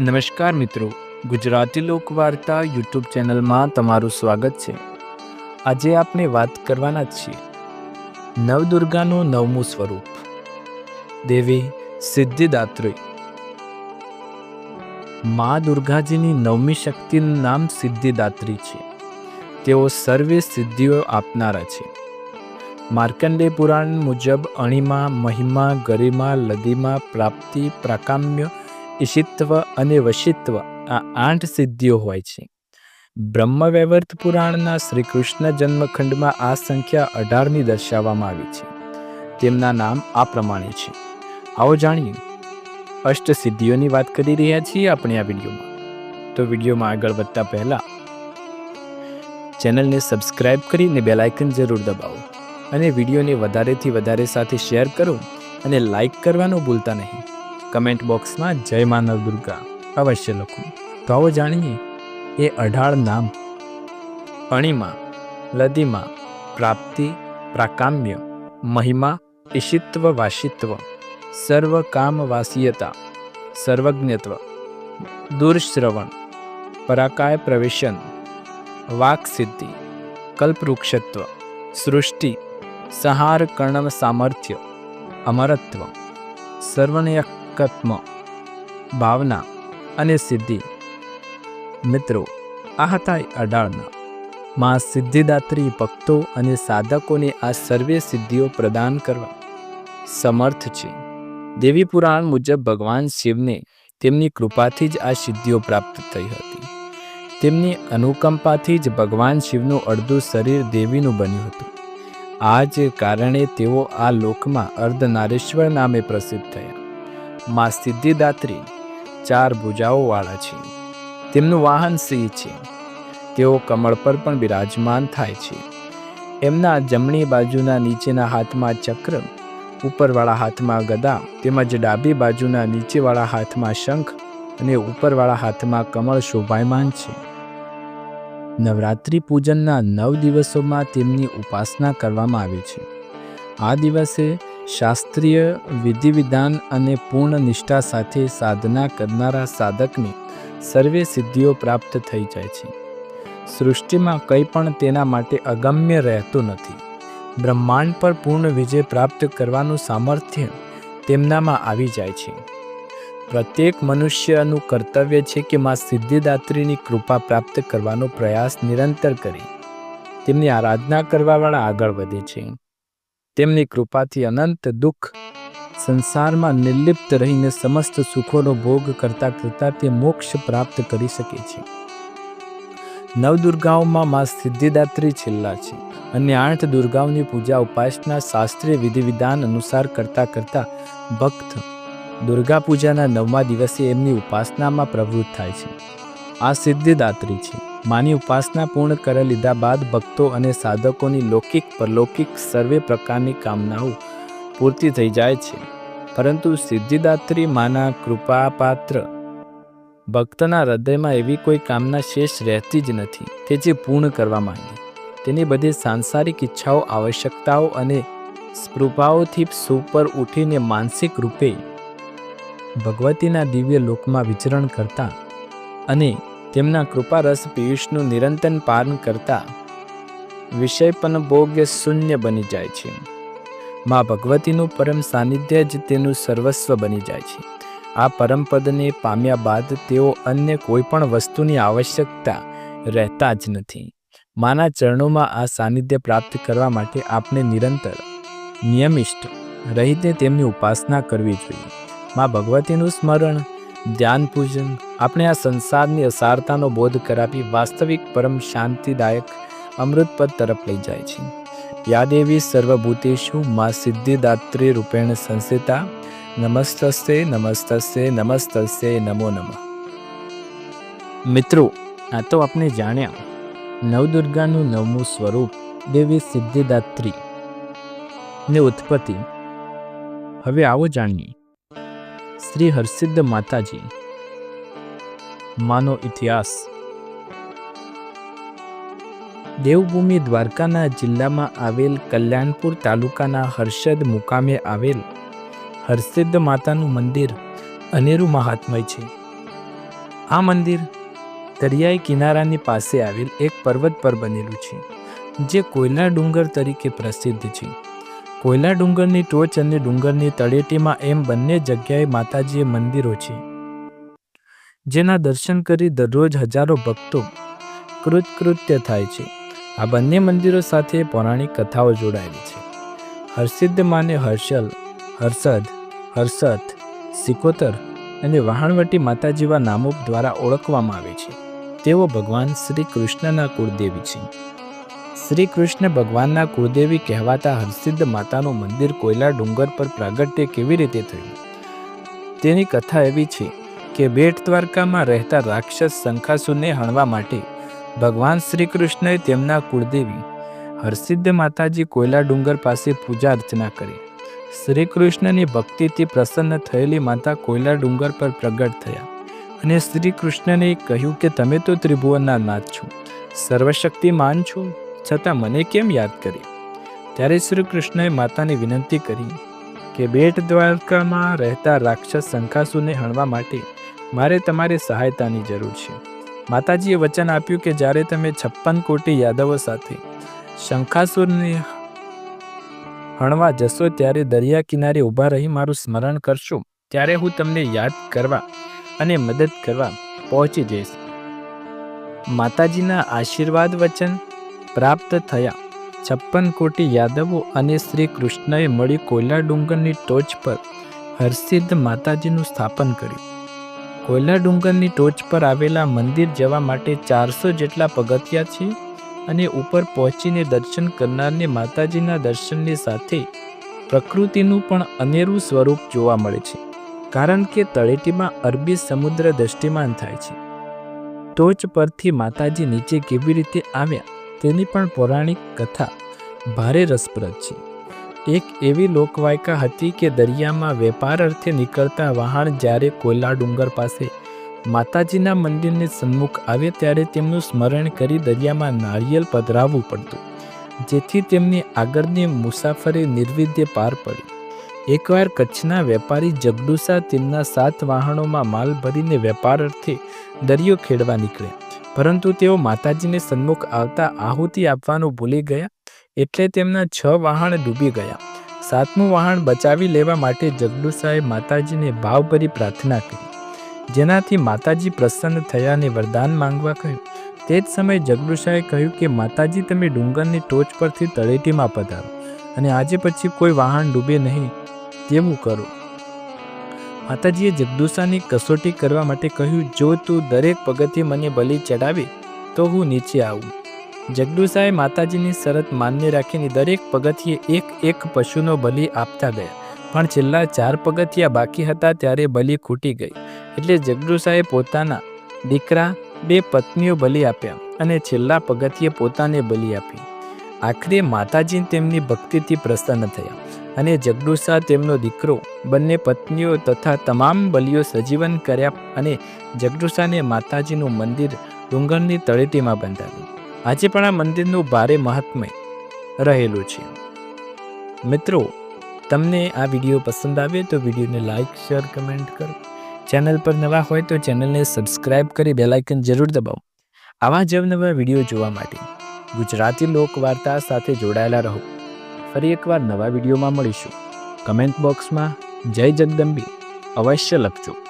નમસ્કાર મિત્રો, ગુજરાતી લોકવાર્તા યુટ્યુબ ચેનલમાં તમારું સ્વાગત છે. આજે આપણે વાત કરવાના જ છીએ, નવદુર્ગાનું નવમું સ્વરૂપ. દેવી સિદ્ધિદાત્રી મા દુર્ગાજીની નવમી શક્તિનું નામ સિદ્ધિદાત્રી છે. તેઓ સર્વે સિદ્ધિઓ આપનારા છે. માર્કંડે પુરાણ મુજબ અણિમા, મહિમા, ગરિમા, લદિમા, પ્રાપ્તિ, પ્રાકામ્ય ઈશિત્વ અને વશિત્વ આ આઠ સિદ્ધિઓ હોય છે. બ્રહ્મવૈવર્ત પુરાણના શ્રી કૃષ્ણ જન્મખંડમાં આ સંખ્યા અઢારની દર્શાવવામાં આવી છે. તેમના નામ આ પ્રમાણે છે. આવો જાણીએ. અષ્ટ સિદ્ધિઓની વાત કરી રહ્યા છીએ આપણે આ વિડીયોમાં. તો વિડીયોમાં આગળ વધતા પહેલા ચેનલને સબસ્ક્રાઇબ કરીને બેલ જરૂર દબાવો અને વિડીયોને વધારેથી વધારે સાથે શેર કરો અને લાઇક કરવાનું ભૂલતા નહીં. કમેન્ટ બોક્સમાં જય માનવ દુર્ગા અવશ્ય લખો. તો આવો જાણીએ એ અઢાર નામ. અણિમા, લદિમા, પ્રાપ્તિ, પ્રાકામ્ય, મહિમા, ઈશિત્વ, વાશિત્વ, સર્વ કામ વાસીયતા સર્વજ્ઞત્વ, દુર્શ્રવણ, પરાકાય પ્રવેશન, વાક સિદ્ધિ, કલ્પવૃક્ષત્વ, સૃષ્ટિ, સંહાર કર્ણમ સામર્થ્ય, અમરત્વ સર્વનયકત્મ ભાવના અને સિદ્ધિ. મિત્રો, આ હતા અડાળના માં સિદ્ધિદાત્રી ભક્તો અને સાધકોને આ સર્વે સિદ્ધિઓ પ્રદાન કરવા સમર્થ છે. દેવી પુરાણ મુજબ ભગવાન શિવને તેમની કૃપાથી જ આ સિદ્ધિઓ પ્રાપ્ત થઈ હતી. તેમની અનુકંપાથી જ ભગવાન શિવનું અડધું શરીર દેવીનું બન્યું હતું. આ જ કારણે તેઓ આ લોકમાં અર્ધનારેશ્વર નામે પ્રસિદ્ધ થયા. માં સિદ્ધિદાત્રી ચાર ભુજાઓવાળા છે. તેમનું વાહન સિંહ છે. તેઓ કમળ પર પણ બિરાજમાન થાય છે. એમના જમણી બાજુના નીચેના હાથમાં ચક્ર, ઉપરવાળા હાથમાં ગદા તેમજ ડાબી બાજુના નીચેવાળા હાથમાં શંખ અને ઉપરવાળા હાથમાં કમળ શોભાયમાન છે. નવરાત્રિ પૂજનના નવ દિવસોમાં તેમની ઉપાસના કરવામાં આવે છે. આ દિવસે શાસ્ત્રીય વિધિવિધાન અને પૂર્ણ નિષ્ઠા સાથે સાધના કરનારા સાધકને સર્વે સિદ્ધિઓ પ્રાપ્ત થઈ જાય છે. સૃષ્ટિમાં કંઈ પણ તેના માટે અગમ્ય રહેતું નથી. બ્રહ્માંડ પર પૂર્ણ વિજય પ્રાપ્ત કરવાનું સામર્થ્ય તેમનામાં આવી જાય છે. પ્રત્યેક મનુષ્યનું કર્તવ્ય છે કે માં સિદ્ધિદાત્રીની કૃપા પ્રાપ્ત કરવાનો પ્રયાસ નિરંતર કરી. તેમની આરાધના કરવાવાળા આગળ વધે છે. તેમની કૃપાથી અનંત દુઃખ સંસારમાં નિર્લિપ્ત રહીને સમસ્ત સુખોનો ભોગ કરતા કરતા તે મોક્ષ પ્રાપ્ત કરી શકે છે. નવદુર્ગાઓમાં મા સિદ્ધિદાત્રી છેલ્લા છે અને આઠ દુર્ગાઓની પૂજા ઉપાસના શાસ્ત્રીય વિધિ વિધાન અનુસાર કરતા કરતા ભક્ત દુર્ગા પૂજાના નવમા દિવસે એમની ઉપાસનામાં પ્રવૃત્ત થાય છે. આ સિદ્ધિદાત્રી છે. માની ઉપાસના પૂર્ણ કરી લીધા બાદ ભક્તો અને સાધકોની લૌકિક પરલૌકિક સર્વે પ્રકારની કામનાઓ પૂર્તિ થઈ જાય છે. પરંતુ સિદ્ધિદાત્રી માના કૃપાપાત્ર ભક્તના હૃદયમાં એવી કોઈ કામના શેષ રહેતી જ નથી કે જે પૂર્ણ કરવા માંગે. તેની બધી સાંસારિક ઈચ્છાઓ, આવશ્યકતાઓ અને સ્પૃભાઓથી સુપર ઉઠીને માનસિક રૂપે ભગવતીના દિવ્ય લોકમાં વિચરણ કરતા અને તેમના કૃપારસ પિયુષનું નિરંતર પાન કરતા વિષયપન ભોગ્ય શૂન્ય બની જાય છે. મા ભગવતીનું પરમ સાનિધ્ય જ તેનું સર્વસ્વ બની જાય છે. આ પરમપદને પામ્યા બાદ તેઓ અન્ય કોઈ પણ વસ્તુની આવશ્યકતા રહેતા જ નથી. માના ચરણોમાં આ સાનિધ્ય પ્રાપ્ત કરવા માટે આપણે નિરંતર, નિયમિષ્ટ રહીને તેમની ઉપાસના કરવી જોઈએ. માં ભગવતીનું સ્મરણ, ધ્યાન પૂજન આપણે આ સંસારની અસારતાનો બોધ કરાવી વાસ્તવિક પરમ શાંતિદાયક અમૃતપદ તરફ લઈ જાય છે. યાદેવી સર્વભૂતેશુ મા સિદ્ધિદાત્રી રૂપેણ સંસ્થિતા નમસ્તસ્તે નમસ્તસ્તે નમસ્તસ્તે, નમો નમઃ. મિત્રો, આ તો આપણે જાણ્યા, નવદુર્ગાનું નવમું સ્વરૂપ દેવી સિદ્ધિદાત્રી. ને ઉત્પત્તિ. હવે આવો જાણીએ. શ્રી હરસિદ્ધ માતાજી માનો ઇતિહાસ. દેવભૂમિ દ્વારકાના જિલ્લામાં આવેલ કલ્યાણપુર તાલુકાના હર્ષદ મુકામે આવેલ હર્ષિદ્ધ માતાનું મંદિર અનેરું મહાત્મય છે. આ મંદિર દરિયાઈ કિનારાની પાસે આવેલ એક પર્વત પર બનેલું છે, જે કોયલા ડુંગર તરીકે પ્રસિદ્ધ છે. કોયલા ડુંગરની ટોચ અને ડુંગરની તળેટીમાં એમ બંને જગ્યાએ માતાજીએ મંદિરો છે. જેના દર્શન કરી દરરોજ હજારો ભક્તો કૃતકૃત્ય થાય છે. આ બંને મંદિરો સાથે પૌરાણિક કથાઓ જોડાયેલી છે. હરસિદ્ધ માને હર્ષલ, હર્ષદ હર્ષત સિકોતર અને વહાણવટી માતા જેવા નામો દ્વારા ઓળખવામાં આવે છે. તેઓ ભગવાન શ્રી કૃષ્ણના કુળદેવી છે. શ્રી કૃષ્ણ ભગવાનના કુળદેવી કહેવાતા હરસિદ્ધ માતાનું મંદિર કોયલા ડુંગર પર પ્રાગટ્ય કેવી રીતે થયું? તેની કથા એવી છે. કે બેટ દ્વારકામાં રહેતા રાક્ષસ શંખાસુરને હણવા માટે ભગવાન શ્રી કૃષ્ણએ તેમના કુળદેવી હરસિદ્ધ માતાજી કોયલા ડુંગર પાસે પૂજા અર્ચના કરી. શ્રી કૃષ્ણની ભક્તિથી પ્રસન્ન થયેલી માતા કોયલા ડુંગર પર પ્રગટ થયા અને શ્રી કૃષ્ણને કહ્યું કે, તમે તો ત્રિભુવનના નાથ છો. સર્વશક્તિમાન છો. છતાં મને કેમ યાદ કરી? ત્યારે શ્રી કૃષ્ણએ માતાને વિનંતી કરી કે બેટ દ્વારકામાં રહેતા રાક્ષસ શંખાસુરને હણવા માટે મારે તમારી સહાયતાની જરૂર છે. માતાજીએ વચન આપ્યું કે જ્યારે તમે છપ્પન કોટી યાદવો સાથે શંખાસુરને હણવા જશો ત્યારે દરિયા કિનારે ઊભા રહી મારું સ્મરણ કરશો. ત્યારે હું તમને યાદ કરવા અને મદદ કરવા પહોંચી જઈશ. માતાજીના આશીર્વાદ વચન પ્રાપ્ત થયા. છપ્પન કોટી યાદવો અને શ્રી કૃષ્ણએ મળી કોયલા ડુંગરની ટોચ પર હરસિદ્ધ માતાજીનું સ્થાપન કર્યું. કોયલા ડુંગરની ટોચ પર આવેલા મંદિર જવા માટે ચારસો જેટલા પગથિયા છે અને ઉપર પહોંચીને દર્શન કરનારને માતાજીના દર્શનની સાથે પ્રકૃતિનું પણ અનેરું સ્વરૂપ જોવા મળે છે. કારણ કે તળેટીમાં અરબી સમુદ્ર દૃષ્ટિમાન થાય છે. ટોચ પરથી માતાજી નીચે કેવી રીતે આવ્યા તેની પણ પૌરાણિક કથા ભારે રસપ્રદ છે. એક એવી લોકવાયકા હતી કે દરિયામાં વેપાર અર્થે નીકળતા વહાણ જ્યારે કોયલા ડુંગર પાસે માતાજીના મંદિરની સન્મુખ આવે ત્યારે તેમનું સ્મરણ કરી દરિયામાં નાળિયેર પધરાવવું પડતું, જેથી તેમની આગળની મુસાફરી નિર્વિધ્ય પાર પડી. એકવાર કચ્છના વેપારી જગડુસા તેમના સાત વાહનોમાં માલ ભરીને વેપાર અર્થે દરિયો ખેડવા નીકળ્યા, પરંતુ તેઓ માતાજીને સન્મુખ આવતા આહુતિ આપવાનું ભૂલી ગયા. એટલે તેમના છ વાહન ડૂબી ગયા. સાતમું વાહન બચાવી લેવા માટે જગડુસાએ માતાજીને ભાવભરી પ્રાર્થના કરી. જેનાથી માતાજી પ્રસન્ન થયા અને વરદાન માંગવા કહ્યું. તે જ સમયે જગડુશાએ કહ્યું કે, માતાજી, તમે ડુંગરની ટોચ પરથી તળેટીમાં પધારો અને આજે પછી કોઈ વાહન ડૂબે નહીં. તેવું કરો. માતાજીએ જગદુસાની કસોટી કરવા માટે કહ્યું, જો તું દરેક પગથી મને બલિ ચડાવે, તો હું નીચે આવું. જગદુસાએ માતાજીની શરત માન્ય રાખીને દરેક પગથિયે એક એક પશુનો બલિ આપતા ગયા. પણ છેલ્લા ચાર પગથિયા બાકી હતા ત્યારે બલિ ખૂટી ગઈ. એટલે જગડુસાએ પોતાના દીકરા, બે પત્નીઓ બલિ આપ્યા અને છેલ્લા પગથિયે પોતાને બલિ આપી. આખરે માતાજી તેમની ભક્તિથી પ્રસન્ન થયા અને જગડુસા તેમનો દીકરો, બંને પત્નીઓ તથા તમામ બલિઓ સજીવન કર્યા અને જગડુસાને માતાજીનું મંદિર ડુંગરની તળેટીમાં બંધાવ્યું. આજે પણ આ મંદિરનું ભારે મહાત્મય રહેલું છે. મિત્રો, તમને આ વીડિયો પસંદ આવે તો વિડીયોને લાઇક શેર, કમેન્ટ કરો. ચેનલ પર નવા હોય તો ચેનલને સબસ્ક્રાઇબ કરી બેલાઇકન જરૂર દબાવો. આવા જ નવા વીડિયો જોવા માટે ગુજરાતી લોકવાર્તા સાથે જોડાયેલા રહો. ફરી એકવાર નવા વિડીયોમાં મળીશું. કમેન્ટ બોક્સમાં જય જગદંબી. અવશ્ય લખજો.